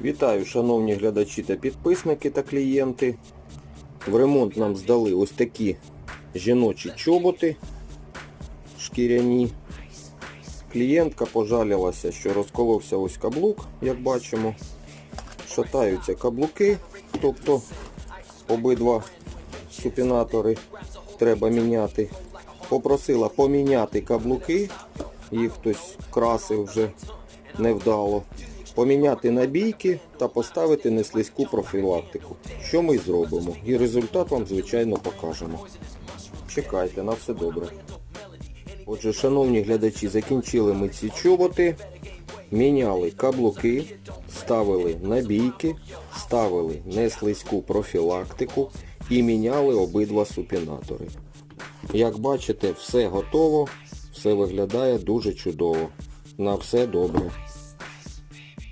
Вітаю, шановні глядачі та підписники та клієнти. В ремонт нам здали ось такі жіночі чоботи шкіряні. Клієнтка пожалілася, що розколовся ось каблук, як бачимо. Шатаються каблуки, тобто обидва супінатори треба міняти. Попросила поміняти каблуки, їх хтось красив вже невдало. Поміняти набійки та поставити неслизьку профілактику. Що ми й зробимо. І результат вам, звичайно, покажемо. Чекайте, на все добре. Отже, шановні глядачі, закінчили ми ці чоботи, міняли каблуки, ставили набійки, ставили неслизьку профілактику і міняли обидва супінатори. Як бачите, все готово, все виглядає дуже чудово. На все добре.